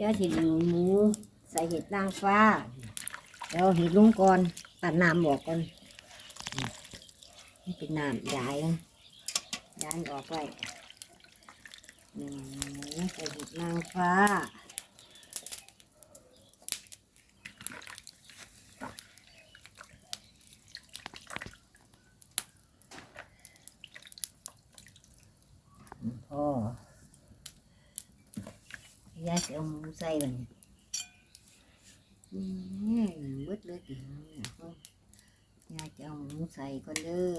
ย่าสิดึงหมูใส่เห็ดนางฟ้าแล้วเห็ดลุงก่อนตัดน้ำบอกก่อนนี่เป็นน้ำยายนะยายออกไปหนึ่งหมูใส่เห็ดนางฟ้า พอ ยายจะเอาหมูใส่บัดนนี่เบิดเลยติยายจะเอาหมูใส่ก่อนเด้อ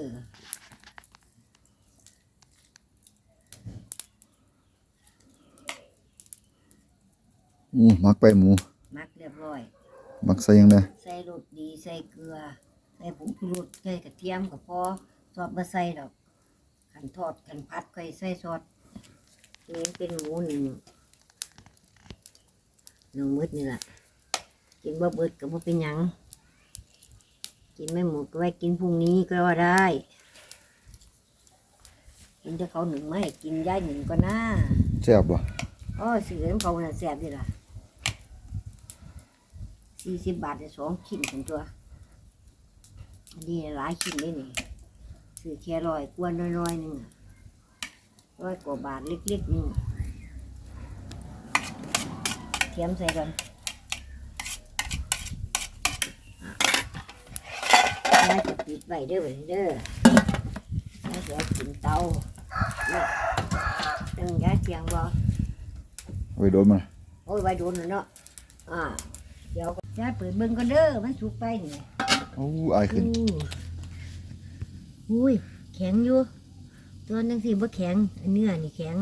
อือมักไปหมูมักเรียบร้อย มักใส่ยังไงใส่รสดีใส่เกลือ ใส่ผงชูรสใส่กระเทียมก็พอซอสมาใส่ดอกขันทอดขันพัดก็ใส่ซอสนี่เป็นหมูหนึ่ง หนึ่งมืดนี่แหละกินบ่เบิดก็บ่เป็นหยังกินไม่หมดก็ไว้กินพรุ่งนี้ก็ว่าได้ กินจะเขาหนึ่งไม่กินย้ายหนึ่งก็น่าแซ่บบ่อ๋อสื่อน้ำเขาน่ะแซ่บดีล่ะสี่สิบบาทได้สองชิ้นถึงตัวอันนี้หลายชิ้นเลยนี่ซื้อแค่ร้อยกวนน้อยๆหนึ่งอะร้อยกว่าบาทเล็กๆหนึงเทียมใส่กันยายจะปิดไว้เด้อไว้เด้อยายจะเอากินเตาเนี่ยตึงยายเสียงบ่เอาไปโดนมันโอ้ยไว้โดนแล้วเนาะอ่าเดี๋ยวจะเปิดเบิ่งก็เด้อมันสุกไปนี่โอ้อายขึ้นอู้อุ้ยแข็งอยู่ตัวนังสิบ่แข็งอันเนื้อนี่แข็ง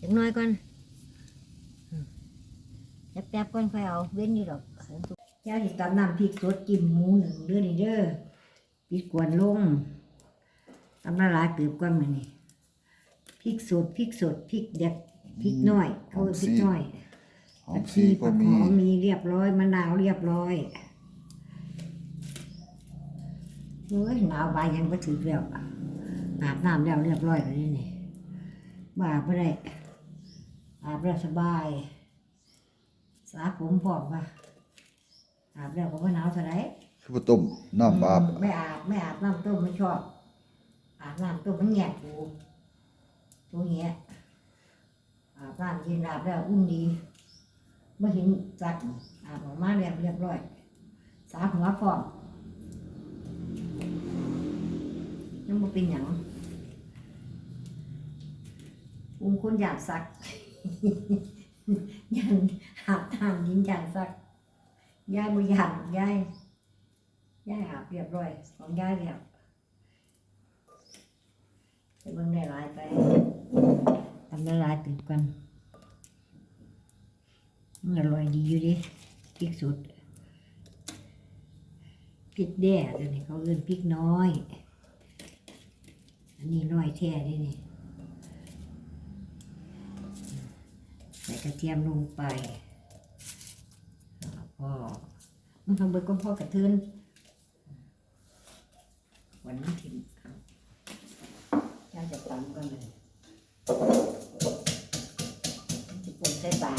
จักหน้อยก่อนอืม แป๊บๆก่อนค่อยเอาเว้นอยู่ดอกเจ้าสิตำน้ำพริกสดจิ้มหมูหนึ่งเด้อนี่เด้อปิดกวนลงตำละลายเติบก่อนมานี่พริกสดพริกสดพริกเด็ดพริกน้อยเขาเอิ้นพริกน้อยหอมสีก็มีผัหอมมีเรียบร้อยมะนาวเรียบร้อยเฮ้ยหนาวบายยังไม่ถึงแล้วอาบน้ำแล้วเรียบร้อยแล้วนี่นี่บ้าไม่ได้อาบแล้วสบาย สาผมพร้อมปะอาบแล้วก็ไม่หนาวเท่าไหรคือบ่ต้มน้ำอาบไม่อาบไม่อาบน้ำต้มไม่ชอบ อาบน้ำต้มมันแงกกูตัวเงี้ยอาบน้ำเย็นอาบแล้วอุ่นดีไม่เห็นจัดอาบออกมาเรียบเรียบร้อยสาหัวพร้อมยังบ่เป็นหยังอุ้มคนอยากสัก ยันอาบน้ำยินอยากสักย่ายบ่อยากยายย่ายอาบเรียบร้อยของย่ายเรียบจะเบิ่งได้หลายไปทำได้หลายตื่นกันมันอร่อยดีอยู่ดิพริกสุดพริกแด่เดี๋ยวนี้เขาเอิ้นพริกน้อย อันนี้น้อยแท้ดินี่ ใส่กระเทียมลงไปอ่าพอมันทำเบิดก็พอกระเทือนวันนี้ถิ่นครับย่าจะตำกันเลยจะปนใส่ปลา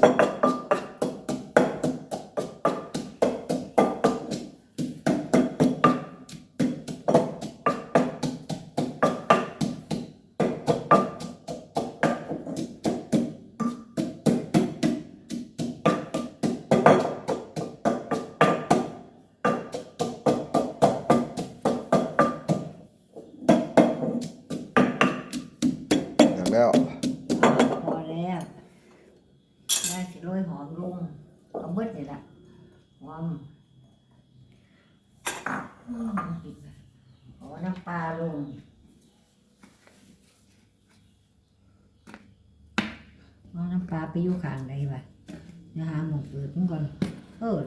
Thank you. แล้วได้สิโรยหอมลงเอาเบิดนี่ละหอมอืมปิดไปเอาน้ำปลาลงเอน้ำปลาไปอยู่ข้างใดวะเดี๋ยวหาหมกเปิดมันก่อนเออ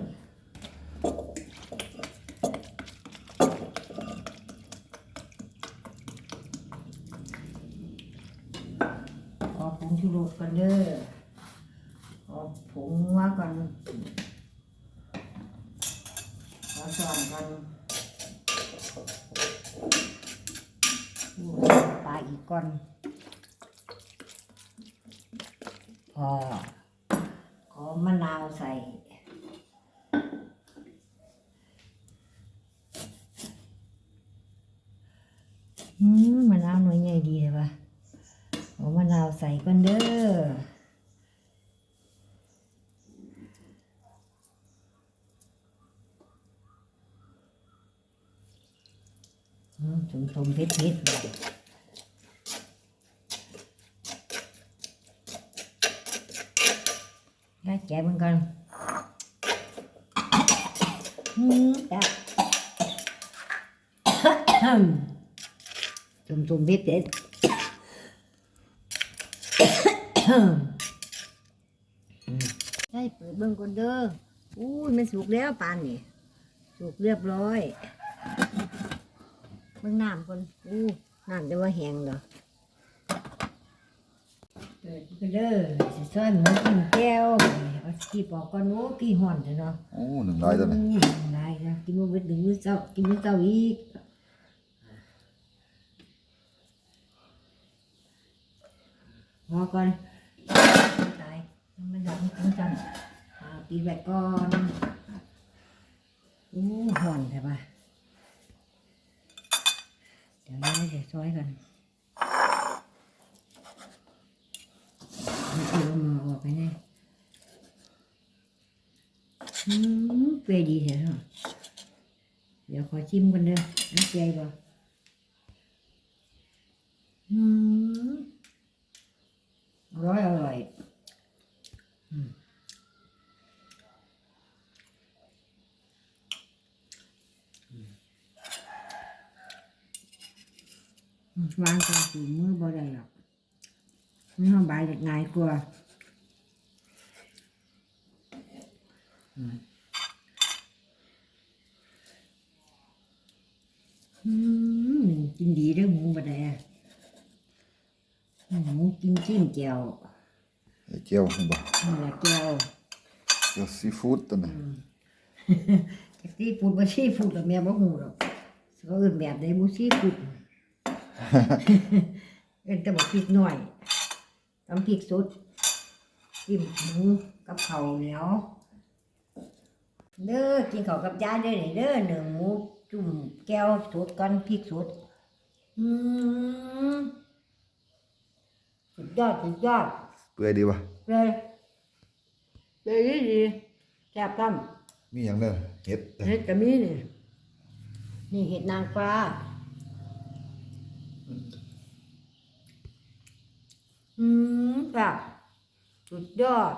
เอาผงชูรสก่อนเด้อเอาผงนัวก่อน เอาส่วนก่อนปลาอีกก่อนพอขอมะนาวใส่อืมมะนาวหน่วยใหญ่ดีเลยปะเอมะนาวใส่ก่อนเด้อ อืมสมเผ็ดเผ็ดๆเลยได้แกะมันก่อนอืมจ้ะจุ่มชมเผ็ดเผ็ดได้เปิดเบิ่งก่อนเด้ออุ้ยมันสุกแล้วปานนี่สุกเรียบร้อย เบิ่งน้ำก่อนอู้น้ำจะว่าแห้งเหรอเปิดกันเด้อสิซอยหมูกินแก้วเอาขี้ปอกก่อนโอ้ขี้ห่อนเถอะเนาะโอ้หนึ่งร้อยตัวนี้อืมหลายนะกินมื้อเบิดหนึ่งมื้อเช้ากินมื้อเช้าอีกพอก่อนตายมันดับมันจังอ่าปีแบกก่อนอู้ห่อนใช่ปะเดี๋ยวเราจะซอยกันนี่คือเอามาออก ไปเนี่ยอืมเปรดีแท้เนาะเดี๋ยวขอชิมกันเด้อน้ำเปรี้ยวบ่อืมอร่อยอร่อยวางตรงสูงมือบ่ได้หรอกมันทำบายจะง่ายกว่า อืม กินดีเด้อหมูบดแดหมูกินจิ้มแจ่วเจียวเห็นบ่นี่แหละแจ่วเจียวซีฟู้ดตัวนี้จักซีฟูดบ่ซีฟูดหรอกแม่บ่ฮู้หรอกเขาเอิ้นแบบใดบ่ซีฟูดเอิ้นแต่บ่พริกน้อยตำพริกสดจิ้มหมูกับข้าวเหนียว เด้อกินข้าวกับยายเด้อนี่เด้อหนึ่งหมูจุ่มแก้วสดก่อนพริกสดอืมสุดยอดสุดยอดเปื่อยดีป่ะเลยเลยดีดีแซ่บตั้มมีอย่างเด้อเห็ดเห็ดกะมีนี่นี่เห็ดนางฟ้าอืมแซ่บสุดยอด